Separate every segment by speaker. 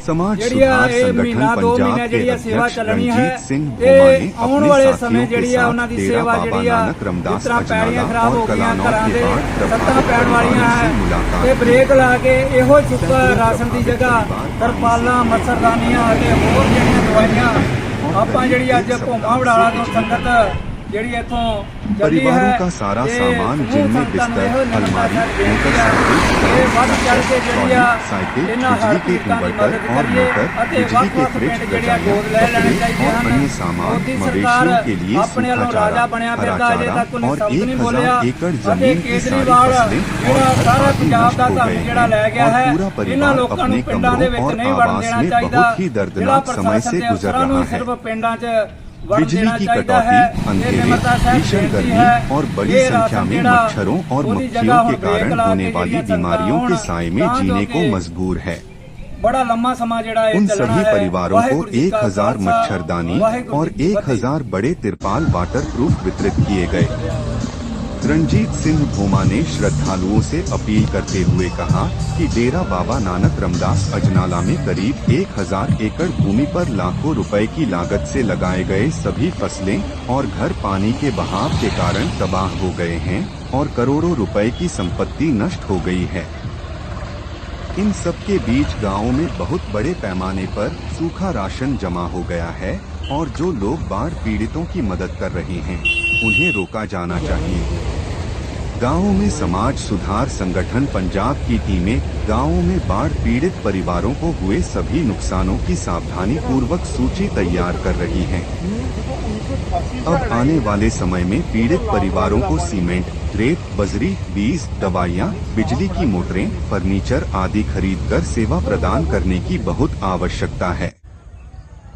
Speaker 1: ਸਮਾਜ ਸੁਧਾਰ ਸੰਗਠਨ ਪੰਜਾਬ ਦੇ
Speaker 2: ਅਧਿਕਾਰੀ
Speaker 1: ਰਣਜੀਤ ਸਿੰਘ ਬੋਮਾ ਨੇ ਆਪਣੇ ਸਾਥੀਆਂ
Speaker 2: ਦੇ
Speaker 1: ਸਾਥ
Speaker 2: ਤੇਰਾ
Speaker 1: ਬਾਬਾ
Speaker 2: ਨਾਨਕ ਰਮਦਾਸ
Speaker 1: ਅਜਨਾਲਾ
Speaker 2: ਔਰ
Speaker 1: ਕਲਾਨੌਰ
Speaker 2: ਦੇ ਸੱਤਾਂ ਪੈਣ ਵਾਲੀਆਂ ਹੈ ਤੇ ਬ੍ਰੇਕ ਲਾ ਕੇ ਇਹੋ ਚੁੱਪ ਰਾਸ਼ਨ ਦੀ ਜਗ੍ਹਾ ਤਰਪਾਲਾਂ ਮਸਰਦਾਨੀਆਂ ਅਤੇ ਹੋਰ ਜਿਹੜੀਆਂ ਦਵਾਈਆਂ ਆਪਾਂ ਜਿਹੜੀ ਅੱਜ ਭੋਮਾ ਵਡਾਲਾ ਤੋਂ ਸੰਗਤ ਜਿਹੜੀ ਇਥੋਂ
Speaker 1: ਪਰਿਵਾਰੋਂ
Speaker 2: ਦਾ
Speaker 1: ਸਾਰਾ
Speaker 2: ਸਾਮਾਨ
Speaker 1: ਜਿੰਨੇ
Speaker 2: ਬਿਸਤਰ ਅਲਮਾਰੀ
Speaker 1: ਮੋਟਰਸਾਈਕਲ
Speaker 2: ਇਹ ਵੱਧ ਚੜ ਕੇ ਜਿਹੜੀ ਆ
Speaker 1: ਸਾਈਕਲ
Speaker 2: ਇਹਨਾਂ ਹਰ ਕੇ
Speaker 1: ਇਨਵਰਟਰ
Speaker 2: ਔਰ
Speaker 1: ਮੋਟਰ
Speaker 2: ਅਤੇ ਵੱਖ
Speaker 1: ਵੱਖ
Speaker 2: ਪਿੰਡ ਜਿਹੜੇ ਆ ਗੋਦ ਲੈ ਲੈਣੇ ਚਾਹੀਦੇ ਹਨ। ਆਪਣੇ
Speaker 1: ਸਾਮਾਨ
Speaker 2: ਮਵੇਸ਼ੀਆਂ
Speaker 1: ਕੇ ਲਈ
Speaker 2: ਆਪਣੇ ਵੱਲੋਂ ਰਾਜਾ ਬਣਿਆ ਫਿਰਦਾ ਅਜੇ ਤੱਕ ਉਹਨੇ ਸ਼ਬਦ ਨਹੀਂ ਬੋਲਿਆ। ਅਤੇ ਕੇਜਰੀਵਾਲ ਜਿਹੜਾ ਸਾਰਾ ਪੰਜਾਬ ਦਾ ਧਨ ਜਿਹੜਾ ਲੈ ਗਿਆ ਹੈ ਇਹਨਾਂ ਲੋਕਾਂ ਨੂੰ ਪਿੰਡਾਂ ਦੇ ਵਿੱਚ ਨਹੀਂ ਵੜਨ ਦੇਣਾ ਚਾਹੀਦਾ। ਜਿਹੜਾ ਪ੍ਰਸ਼ਾਸਨ
Speaker 1: ਤੇ
Speaker 2: ਅਫਸਰਾਂ ਨੂੰ ਸਿਰਫ ਪਿੰਡਾਂ 'ਚ
Speaker 1: बिजली की कटौती अंधेरे भीषण गर्मी और बड़ी संख्या में मच्छरों और मक्खियों के कारण होने वाली बीमारियों के साय में जीने को मजबूर है।
Speaker 2: बड़ा लंबा समाज
Speaker 1: उन सभी परिवारों को एक हज़ार मच्छरदानी और एक हज़ार बड़े तिरपाल वाटर प्रूफ वितरित किए गए। रणजीत सिंह भोमा ने श्रद्धालुओं से अपील करते हुए कहा कि डेरा बाबा नानक रमदास अजनाला में करीब एक हज़ार एकड़ भूमि पर लाखों रुपए की लागत से लगाए गए सभी फ़सलें और घर पानी के बहाव के कारण तबाह हो गए हैं और करोड़ों रुपए की संपत्ति नष्ट हो गई है। इन सब के बीच गाँव में बहुत बड़े पैमाने पर सूखा राशन जमा हो गया है और जो लोग बाढ़ पीड़ितों की मदद कर रहे हैं, उन्हें रोका जाना चाहिए। गाँवों में समाज सुधार संगठन पंजाब की टीमें गाँवों में बाढ़ पीड़ित परिवारों को हुए सभी नुकसानों की सावधानी पूर्वक सूची तैयार कर रही हैं। अब आने वाले समय में पीड़ित परिवारों को सीमेंट, रेत, बजरी, बीज, दवाइयाँ, बिजली की मोटरें, फर्नीचर आदि खरीद कर सेवा प्रदान करने की बहुत आवश्यकता है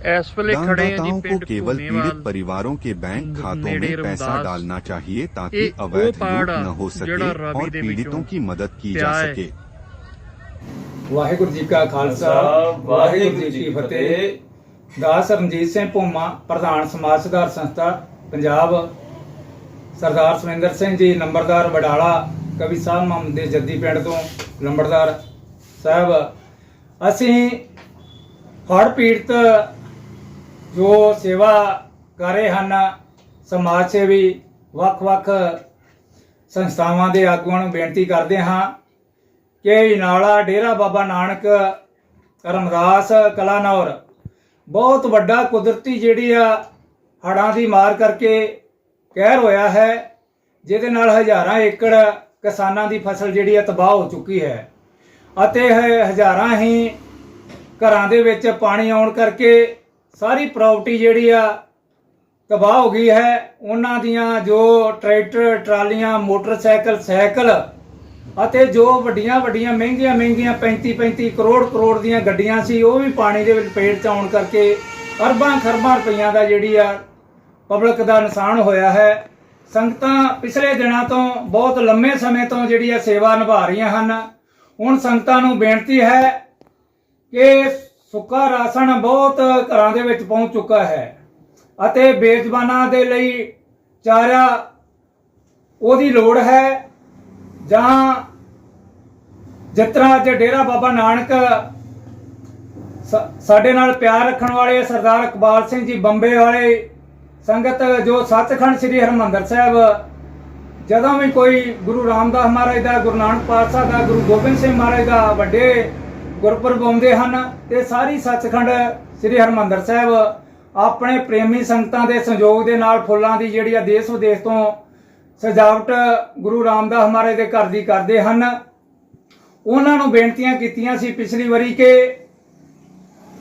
Speaker 1: दानदाताओं को
Speaker 3: ਪਿੰਡ
Speaker 1: केवल पीड़ित
Speaker 3: ਭੂਮੀਵਾਲ
Speaker 1: परिवारों के बैंक खातों
Speaker 3: नेड़े
Speaker 1: में पैसा
Speaker 3: रमदास।
Speaker 1: डालना चाहिए ताकि
Speaker 3: ये वो
Speaker 1: अवैध
Speaker 3: पहाड़
Speaker 1: लूट
Speaker 3: आ,
Speaker 1: न हो सके
Speaker 3: ਜਿਹੜਾ ਰਾਵੀ
Speaker 1: और
Speaker 3: ਦੇ
Speaker 1: पीड़ितों
Speaker 3: ਵਿੱਚੋਂ
Speaker 1: की मदद की जा
Speaker 3: ਪਿਆ ਹੈ।
Speaker 1: सके
Speaker 2: ਵਾਹਿਗੁਰੂ ਜੀ ਕਾ ਖਾਲਸਾ ਵਾਹਿਗੁਰੂ ਜੀ ਕੀ ਫਤਿਹ ਦਾਸ ਰਣਜੀਤ ਸਿੰਘ ਭੋਮਾ ਪ੍ਰਧਾਨ ਸਮਾਜ ਸੁਧਾਰ ਸੰਸਥਾ ਪੰਜਾਬ ਸਰਦਾਰ ਸੁਰਿੰਦਰ ਸਿੰਘ ਜੀ ਨੰਬਰਦਾਰ ਵਡਾਲਾ ਕਵੀ ਸਾਹਿਬ ਮੁਹੰਮਦ ਦੇ ਜੱਦੀ ਪਿੰਡ ਤੋਂ ਲੰਬੜਦਾਰ ਸਾਹਿਬ ਅਸੀਂ ਹੜ੍ਹ ਪੀੜਤ ਜੋ ਸੇਵਾ ਕਰ ਰਹੇ ਹਨ, ਸਮਾਜ ਸੇਵੀ ਵੱਖ-ਵੱਖ ਸੰਸਥਾਵਾਂ ਦੇ ਆਗੂਆਂ ਨੂੰ ਬੇਨਤੀ ਕਰਦੇ ਹਾਂ ਕਿ ਇਨਾਲਾ ਡੇਰਾ ਬਾਬਾ ਨਾਨਕ, ਰਮਦਾਸ, ਕਲਾਨੌਰ ਬਹੁਤ ਵੱਡਾ ਕੁਦਰਤੀ ਜਿਹੜੀ ਆ ਹੜਾਂ ਦੀ ਮਾਰ ਕਰਕੇ ਕਹਿਰ ਹੋਇਆ ਹੈ, ਜਿਹਦੇ ਨਾਲ ਹਜ਼ਾਰਾਂ ਏਕੜ ਕਿਸਾਨਾਂ ਦੀ ਫਸਲ ਜਿਹੜੀ ਆ ਤਬਾਹ ਹੋ ਚੁੱਕੀ ਹੈ ਅਤੇ ਹਜ਼ਾਰਾਂ ਹੀ ਘਰਾਂ ਦੇ ਵਿੱਚ ਪਾਣੀ ਆਉਣ ਕਰਕੇ ਸਾਰੀ ਪ੍ਰਾਪਰਟੀ ਜਿਹੜੀ ਆ ਤਬਾਹ ਹੋ ਗਈ ਹੈ, ਉਹਨਾਂ ਦੀਆਂ ਜੋ ਟਰੈਕਟਰ, ਟਰਾਲੀਆਂ, ਮੋਟਰਸਾਈਕਲ, ਸਾਈਕਲ ਅਤੇ ਜੋ ਵੱਡੀਆਂ ਵੱਡੀਆਂ ਮਹਿੰਗੀਆਂ ਮਹਿੰਗੀਆਂ 35 35 ਕਰੋੜ ਕਰੋੜ ਦੀਆਂ ਗੱਡੀਆਂ ਸੀ, ਉਹ ਵੀ ਪਾਣੀ ਦੇ ਵਿੱਚ ਪੇਟ ਚ ਆਉਣ ਕਰਕੇ ਅਰਬਾਂ ਖਰਬਾਂ ਰੁਪਈਆਂ ਦਾ ਜਿਹੜੀ ਆ ਪਬਲਿਕ ਦਾ ਨੁਕਸਾਨ ਹੋਇਆ ਹੈ। ਸੰਗਤਾਂ ਪਿਛਲੇ ਦਿਨਾਂ ਤੋਂ ਬਹੁਤ ਲੰਮੇ ਸਮੇਂ ਤੋਂ ਜਿਹੜੀ ਆ ਸੇਵਾ ਨਿਭਾ ਰਹੀਆਂ ਹਨ। ਹੁਣ ਸੰਗਤਾਂ ਨੂੰ ਬੇਨਤੀ ਹੈ ਕਿ ਸੁੱਕਾ ਰਾਸ਼ਨ ਬਹੁਤ ਘਰਾਂ ਦੇ ਵਿੱਚ ਪਹੁੰਚ ਚੁੱਕਾ ਹੈ ਅਤੇ ਬੇਜ਼ਬਾਨਾਂ ਦੇ ਲਈ ਚਾਰਾ ਉਹਦੀ ਲੋੜ ਹੈ, ਜਾਂ ਜਿਸ ਤਰ੍ਹਾਂ ਅੱਜ ਡੇਰਾ ਬਾਬਾ ਨਾਨਕ ਸਾ- ਸਾਡੇ ਨਾਲ ਪਿਆਰ ਰੱਖਣ ਵਾਲੇ ਸਰਦਾਰ ਇਕਬਾਲ ਸਿੰਘ ਜੀ ਬੰਬੇ ਵਾਲੇ ਸੰਗਤ, ਜੋ ਸੱਚਖੰਡ ਸ੍ਰੀ ਹਰਮੰਦਰ ਸਾਹਿਬ, ਜਦੋਂ ਵੀ ਕੋਈ ਗੁਰੂ ਰਾਮਦਾਸ ਮਹਾਰਾਜ ਦਾ, ਗੁਰੂ ਨਾਨਕ ਪਾਤਸ਼ਾਹ ਦਾ, ਗੁਰੂ ਗੋਬਿੰਦ ਸਿੰਘ ਮਹਾਰਾਜ ਦਾ ਵੱਡੇ ਗੁਰਪੁਰਬ ਆਉਂਦੇ ਹਨ ਤੇ ਸਾਰੀ ਸੱਚਖੰਡ ਸ੍ਰੀ ਹਰਮੰਦਰ ਸਾਹਿਬ ਆਪਣੇ ਪ੍ਰੇਮੀ ਸੰਗਤਾਂ ਦੇ ਸੰਯੋਗ ਦੇ ਨਾਲ ਫੁੱਲਾਂ ਦੀ ਜਿਹੜੀ ਆ ਦੇਸ਼ ਵਿਦੇਸ਼ ਤੋਂ ਸਜਾਵਟ ਗੁਰੂ ਰਾਮਦਾਸ ਮਹਾਰਾਜ ਦੇ ਘਰ ਦੀ ਕਰਦੇ ਹਨ। ਉਹਨਾਂ ਨੂੰ ਬੇਨਤੀਆਂ ਕੀਤੀਆਂ ਸੀ ਪਿਛਲੀ ਵਾਰੀ ਕਿ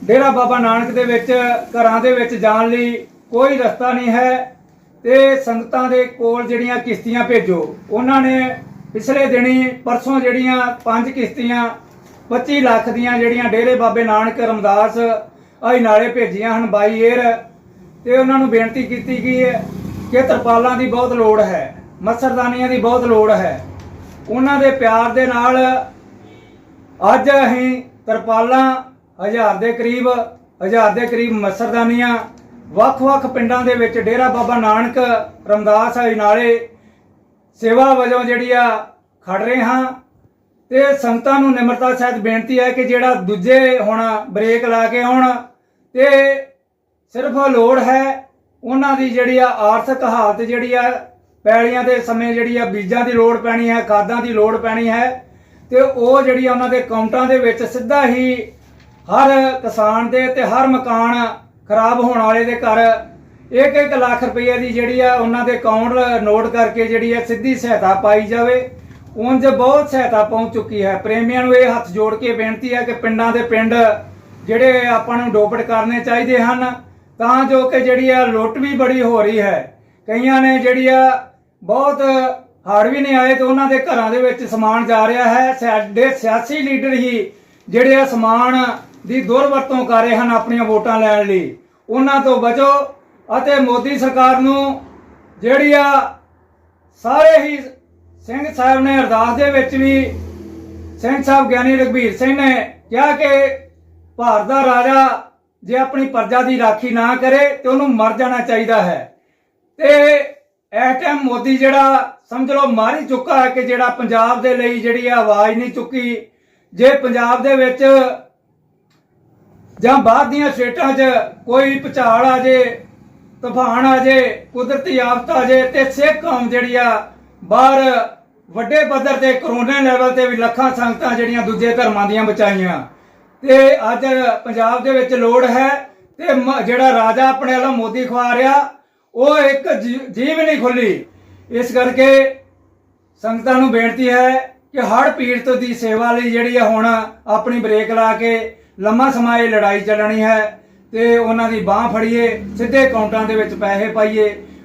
Speaker 2: ਡੇਰਾ ਬਾਬਾ ਨਾਨਕ ਦੇ ਵਿੱਚ, ਘਰਾਂ ਦੇ ਵਿੱਚ ਜਾਣ ਲਈ ਕੋਈ ਰਸਤਾ ਨਹੀਂ ਹੈ ਤੇ ਸੰਗਤਾਂ ਦੇ ਕੋਲ ਜਿਹੜੀਆਂ ਕਿਸ਼ਤੀਆਂ ਭੇਜੋ। ਉਹਨਾਂ ਨੇ ਪਿਛਲੇ ਦਿਨੀ ਪਰਸੋਂ ਜਿਹੜੀਆਂ ਪੰਜ ਕਿਸ਼ਤੀਆਂ 25 ਲੱਖ ਦੀਆਂ ਜਿਹੜੀਆਂ ਡੇਰੇ ਬਾਬੇ ਨਾਨਕ, ਰਮਦਾਸ ਆਈ ਨਾਲੇ ਭੇਜੀਆਂ ਹਨ ਬਾਈ 에ਅਰ ਤੇ ਉਹਨਾਂ ਨੂੰ ਬੇਨਤੀ ਕੀਤੀ ਗਈ ਹੈ ਕਿ ਤਰਪਾਲਾਂ ਦੀ ਬਹੁਤ ਲੋੜ ਹੈ, ਮੱਛਰਦਾਨੀਆਂ ਦੀ ਬਹੁਤ ਲੋੜ ਹੈ। ਉਹਨਾਂ ਦੇ ਪਿਆਰ ਦੇ ਨਾਲ ਅੱਜ ਅਸੀਂ ਤਰਪਾਲਾਂ ਹਜ਼ਾਰ ਦੇ ਕਰੀਬ, ਹਜ਼ਾਰ ਦੇ ਕਰੀਬ ਮੱਛਰਦਾਨੀਆਂ ਵੱਖ-ਵੱਖ ਪਿੰਡਾਂ ਦੇ ਵਿੱਚ ਡੇਰਾ ਬਾਬਾ ਨਾਨਕ, ਰਮਦਾਸ ਆਈ ਸੇਵਾ ਵਜੋਂ ਜਿਹੜੀ ਆ ਖੜ ਰਹੇ ਹਾਂ। ਤੇ ਸੰਗਤਾਂ ਨੂੰ ਨਿਮਰਤਾ ਸਹਿਤ ਬੇਨਤੀ ਹੈ ਕਿ ਜਿਹੜਾ ਦੂਜੇ ਹੁਣ ਬ੍ਰੇਕ ਲਾ ਕੇ ਆਉਣ ਤੇ ਸਿਰਫ ਲੋੜ ਹੈ ਉਹਨਾਂ ਦੀ ਜਿਹੜੀ ਆ ਆਰਥਿਕ ਹਾਲਤ ਜਿਹੜੀ ਆ ਪੈਲੀਆਂ ਦੇ ਸਮੇਂ ਜਿਹੜੀ ਆ ਬੀਜਾਂ ਦੀ ਲੋੜ ਪੈਣੀ ਹੈ, ਖਾਦਾਂ ਦੀ ਲੋੜ ਪੈਣੀ ਹੈ ਤੇ ਉਹ ਜਿਹੜੀ ਆ ਉਹਨਾਂ ਦੇ ਅਕਾਊਂਟਾਂ ਦੇ ਵਿੱਚ ਸਿੱਧਾ ਹੀ ਹਰ ਕਿਸਾਨ ਦੇ ਤੇ ਹਰ ਮਕਾਨ ਖਰਾਬ ਹੋਣ ਵਾਲੇ ਦੇ ਘਰ 1-1 ਲੱਖ ਰੁਪਏ ਦੀ ਜਿਹੜੀ ਆ ਉਹਨਾਂ ਦੇ ਅਕਾਊਂਟ ਨੋਟ ਕਰਕੇ ਜਿਹੜੀ ਆ ਸਿੱਧੀ ਸਹਾਇਤਾ ਪਾਈ ਜਾਵੇ। ਉਂਝ ਬਹੁਤ ਸਹਾਇਤਾ ਪਹੁੰਚ ਚੁੱਕੀ ਹੈ। ਪ੍ਰੇਮੀਆਂ ਨੂੰ ਇਹ ਹੱਥ ਜੋੜ ਕੇ ਬੇਨਤੀ ਹੈ ਕਿ ਪਿੰਡਾਂ ਦੇ ਪਿੰਡ ਜਿਹੜੇ ਆਪਾਂ ਨੂੰ ਡੋਪਟ ਕਰਨੇ ਚਾਹੀਦੇ ਹਨ, ਤਾਂ ਜੋ ਕਿ ਜਿਹੜੀ ਆ ਲੁੱਟ ਵੀ ਬੜੀ ਹੋ ਰਹੀ ਹੈ। ਕਈਆਂ ਨੇ ਜਿਹੜੀ ਆ ਬਹੁਤ ਹੜ ਵੀ ਨਹੀਂ ਆਏ ਤੇ ਉਹਨਾਂ ਦੇ ਘਰਾਂ ਦੇ ਵਿੱਚ ਸਮਾਨ ਜਾ ਰਿਹਾ ਹੈ। ਸਾਡੇ ਸਿਆਸੀ ਲੀਡਰ ਹੀ ਜਿਹੜੇ ਆ ਸਮਾਨ ਦੀ ਦੁਰਵਰਤੋਂ ਕਰ ਰਹੇ ਹਨ ਆਪਣੀਆਂ ਵੋਟਾਂ ਲੈਣ ਲਈ। ਉਹਨਾਂ ਤੋਂ ਬਚੋ ਅਤੇ ਮੋਦੀ ਸਰਕਾਰ ਨੂੰ ਜਿਹੜੀ ਆ ਸਾਰੇ ਹੀ ਸਿੰਘ ਸਾਹਿਬ ਨੇ ਅਰਦਾਸ ਦੇ ਵਿੱਚ ਵੀ ਸਿੰਘ ਸਾਹਿਬ ਗਿਆਨੀ ਰਘਬੀਰ ਸਿੰਘ ਨੇ ਕਿਹਾ ਕਿ ਭਾਰਤ ਦਾ ਰਾਜਾ ਜੇ ਆਪਣੀ ਪ੍ਰਜਾ ਦੀ ਰਾਖੀ ਨਾ ਕਰੇ ਤੇ ਉਹਨੂੰ ਮਰ ਜਾਣਾ ਚਾਹੀਦਾ ਹੈ। ਤੇ ਇਸ ਟਾਈਮ ਮੋਦੀ ਜਿਹੜਾ ਸਮਝ ਲਓ ਮਾਰੀ ਚੁੱਕਾ ਹੈ ਕਿ ਜਿਹੜਾ ਪੰਜਾਬ ਦੇ ਲਈ ਜਿਹੜੀ ਆਵਾਜ਼ ਨਹੀਂ ਚੁੱਕੀ, ਜੇ ਪੰਜਾਬ ਦੇ ਵਿੱਚ ਜਾਂ ਬਾਹਰ ਦੀਆਂ ਸਟੇਟਾਂ 'ਚ ਕੋਈ ਭੁਚਾਲ ਆ ਜੇ, ਤੂਫਾਨ ਆ ਜੇ, ਕੁਦਰਤੀ ਆਫਤ ਆ ਜੇ ਤੇ ਸਿੱਖ ਕੌਮ ਜਿਹੜੀ ਆ ਬਾਹਰ ਵੱਡੇ ਪੱਧਰ ਤੇ ਕਰੋਨਾ ਲੈਵਲ ਤੇ ਵੀ ਲੱਖਾਂ ਸੰਗਤਾਂ ਜਿਹੜੀਆਂ ਦੂਜੇ ਧਰਮਾਂ ਦੀਆਂ ਬਚਾਈਆਂ। ਤੇ ਅੱਜ ਪੰਜਾਬ ਦੇ ਵਿੱਚ ਲੋੜ ਹੈ ਤੇ ਮ- ਜਿਹੜਾ ਰਾਜਾ ਆਪਣੇ ਵਾਲਾ ਮੋਦੀ ਖਵਾ ਰਿਹਾ, ਉਹ ਇੱਕ ਜੀ- ਜੀਭ ਨਹੀਂ ਖੁੱਲੀ। ਇਸ ਕਰਕੇ ਸੰਗਤਾਂ ਨੂੰ ਬੇਨਤੀ ਹੈ ਕਿ ਹੜ ਪੀੜਤ ਦੀ ਸੇਵਾ ਲਈ ਜਿਹੜੀ ਹੈ ਹੁਣ ਆਪਣੀ ਬ੍ਰੇਕ ਲਾ ਕੇ ਲੰਮਾ ਸਮਾਂ ਇਹ ਲੜਾਈ ਚੱਲਣੀ ਹੈ ਤੇ ਉਹਨਾਂ ਦੀ ਬਾਹ ਫੜੀਏ, ਸਿੱਧੇ ਅਕਾਊਂਟਾਂ ਦੇ ਵਿੱਚ ਪੈਸੇ ਪਾਈਏ।